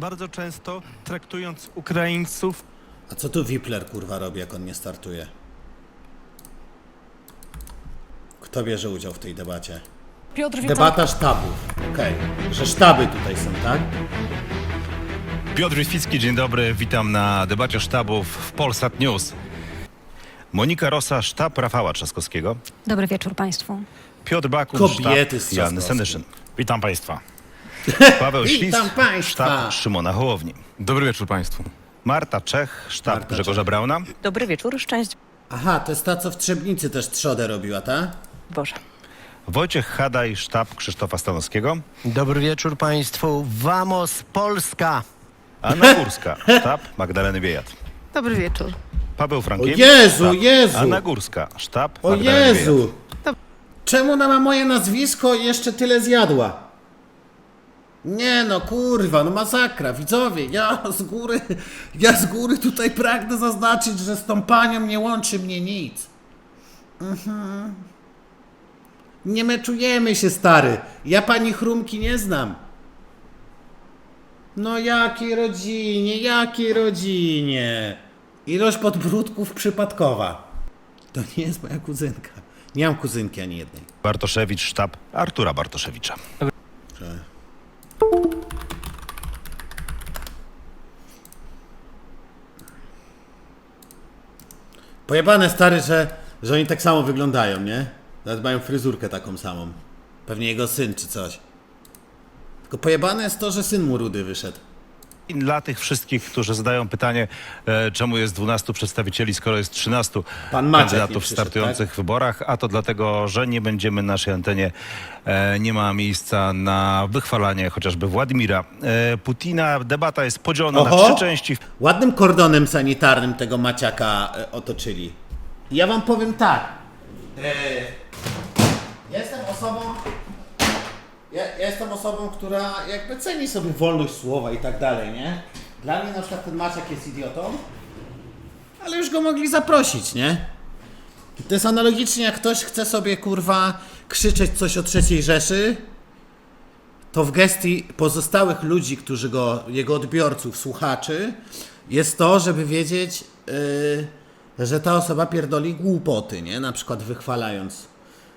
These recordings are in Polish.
bardzo często traktując Ukraińców A co tu Wipler kurwa robi, jak on nie startuje? Kto bierze udział w tej debacie? Piotr Wieczorek. Debata sztabów. Okej, że sztaby tutaj są, tak? Piotr Witwicki, dzień dobry. Witam na debacie sztabów w Polsat News. Monika Rosa, sztab Rafała Trzaskowskiego. Dobry wieczór Państwu. Piotr Bakun, Kobiety z sztab Joanny Trzaskowskim. Senyszyn. Witam Państwa. Paweł Witam państwa. sztab Szymona Hołowni. Dobry wieczór Państwu. Marta Czech, sztab Marta Grzegorza Czech. Brauna. Dobry wieczór, szczęść Aha, to jest ta, co w Trzebnicy też trzodę robiła, ta? Boże. Wojciech Hadaj, sztab Krzysztofa Stanowskiego. Dobry wieczór Państwu. Vamos Polska! Anna Górska, sztab Magdaleny Biejat. Dobry wieczór. Paweł O Frankiewicz, Jezu, sztab Jezu! Anna Górska, sztab O Magdaleny Biejat. Jezu! Czemu ona ma moje nazwisko i jeszcze tyle zjadła? Nie no, kurwa, no masakra, widzowie, ja z góry, ja z góry tutaj pragnę zaznaczyć, że z tą panią nie łączy mnie nic. Mhm. Nie meczujemy się, stary. Ja pani Chrumki nie znam. No jakiej rodzinie, jakiej rodzinie? Ilość podbródków przypadkowa. To nie jest moja kuzynka. Nie mam kuzynki ani jednej. Bartoszewicz, sztab Artura Bartoszewicza. Pojebane stary, że, że oni tak samo wyglądają, nie? Nawet mają fryzurkę taką samą. Pewnie jego syn czy coś. Tylko pojebane jest to, że syn mu rudy wyszedł. I dla tych wszystkich, którzy zadają pytanie, e, czemu jest 12 przedstawicieli, skoro jest 13 Pan Maciek nie kandydatów w przyszedł, startujących w wyborach, a to dlatego, że nie będziemy na naszej antenie, e, nie ma miejsca na wychwalanie chociażby Władimira e, Putina. Debata jest podzielona na Oho! trzy części. Ładnym kordonem sanitarnym tego Maciaka e, otoczyli. Ja wam powiem tak. E, jestem osobą. Ja, ja jestem osobą, która jakby ceni sobie wolność słowa i tak dalej, nie? Dla mnie na przykład ten Maciak jest idiotą, ale już go mogli zaprosić, nie? To jest analogicznie, jak ktoś chce sobie kurwa krzyczeć coś o trzeciej Rzeszy, to w gestii pozostałych ludzi, którzy go, jego odbiorców, słuchaczy, jest to, żeby wiedzieć, yy, że ta osoba pierdoli głupoty, nie? Na przykład wychwalając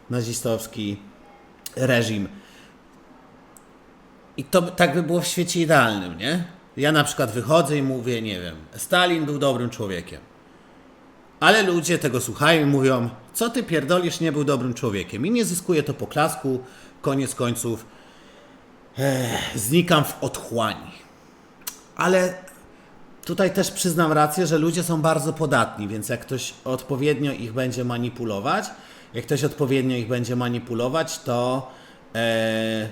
nazistowski reżim. I to tak by było w świecie idealnym, nie? Ja na przykład wychodzę i mówię, nie wiem, Stalin był dobrym człowiekiem. Ale ludzie tego słuchają i mówią, co ty pierdolisz, nie był dobrym człowiekiem. I nie zyskuje to poklasku, koniec końców znikam w otchłani. Ale tutaj też przyznam rację, że ludzie są bardzo podatni, więc jak ktoś odpowiednio ich będzie manipulować, jak ktoś odpowiednio ich będzie manipulować, to e,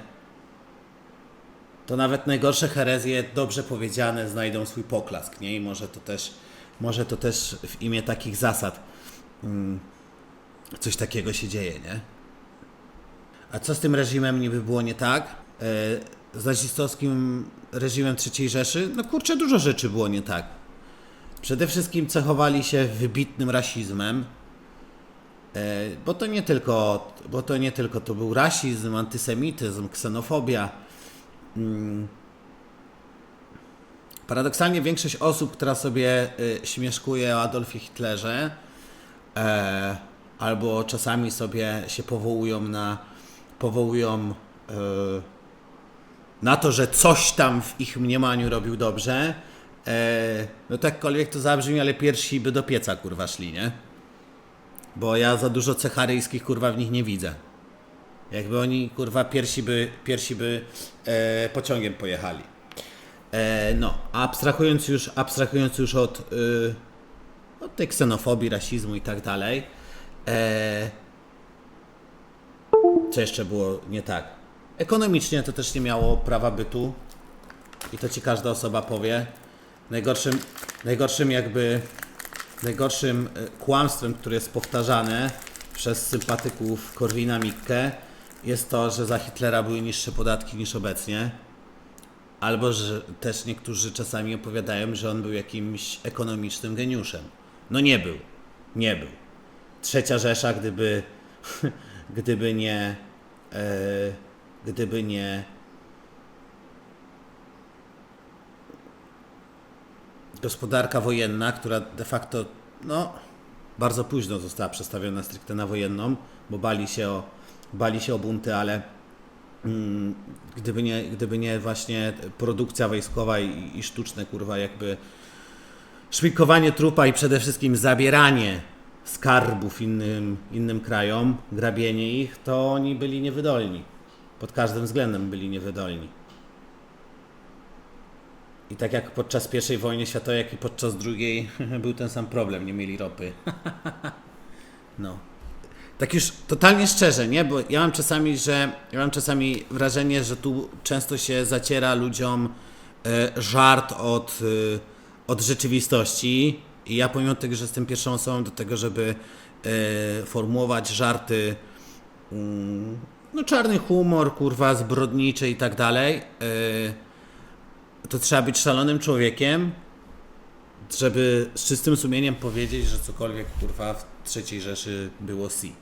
to nawet najgorsze herezje dobrze powiedziane znajdą swój poklask, nie? I może to też, może to też w imię takich zasad mm, coś takiego się dzieje, nie? A co z tym reżimem niby było nie tak? E, Z nazistowskim reżimem III Rzeszy? No kurczę, dużo rzeczy było nie tak. Przede wszystkim cechowali się wybitnym rasizmem, e, bo to nie tylko, bo to nie tylko to był rasizm, antysemityzm, ksenofobia. Mm. Paradoksalnie większość osób, która sobie y, śmieszkuje o Adolfie Hitlerze, e, albo czasami sobie się powołują na powołują e, na to, że coś tam w ich mniemaniu robił dobrze, e, no to jakkolwiek to zabrzmi, ale pierwsi by do pieca kurwa szli, nie? Bo ja za dużo cecharyjskich kurwa w nich nie widzę. Jakby oni kurwa pierwsi by, pierwsi by e, pociągiem pojechali. E, no, abstrahując już, abstrahując już od, y, od tej ksenofobii, rasizmu i tak dalej, e, co jeszcze było nie tak? Ekonomicznie to też nie miało prawa bytu i to ci każda osoba powie. Najgorszym, najgorszym jakby, najgorszym e, kłamstwem, które jest powtarzane przez sympatyków Korwina Mikke jest to, że za Hitlera były niższe podatki niż obecnie. Albo że też niektórzy czasami opowiadają, że on był jakimś ekonomicznym geniuszem. No nie był. Nie był. Trzecia Rzesza, gdyby, gdyby nie, e, gdyby nie gospodarka wojenna, która de facto no, bardzo późno została przestawiona stricte na wojenną, bo bali się o, bali się o bunty, ale mm, gdyby, nie, gdyby nie właśnie produkcja wojskowa i, i sztuczne kurwa jakby szpikowanie trupa i przede wszystkim zabieranie skarbów innym, innym krajom, grabienie ich, to oni byli niewydolni. Pod każdym względem byli niewydolni. I tak jak podczas I wojny światowej, jak i podczas II był ten sam problem, nie mieli ropy. no. Tak już totalnie szczerze, nie? Bo ja mam czasami, że ja mam czasami wrażenie, że tu często się zaciera ludziom e, żart od, e, od rzeczywistości. I ja pomimo tego, że jestem pierwszą osobą do tego, żeby e, formułować żarty, mm, no czarny humor, kurwa, zbrodniczy i tak dalej, to trzeba być szalonym człowiekiem, żeby z czystym sumieniem powiedzieć, że cokolwiek kurwa w III Rzeszy było si.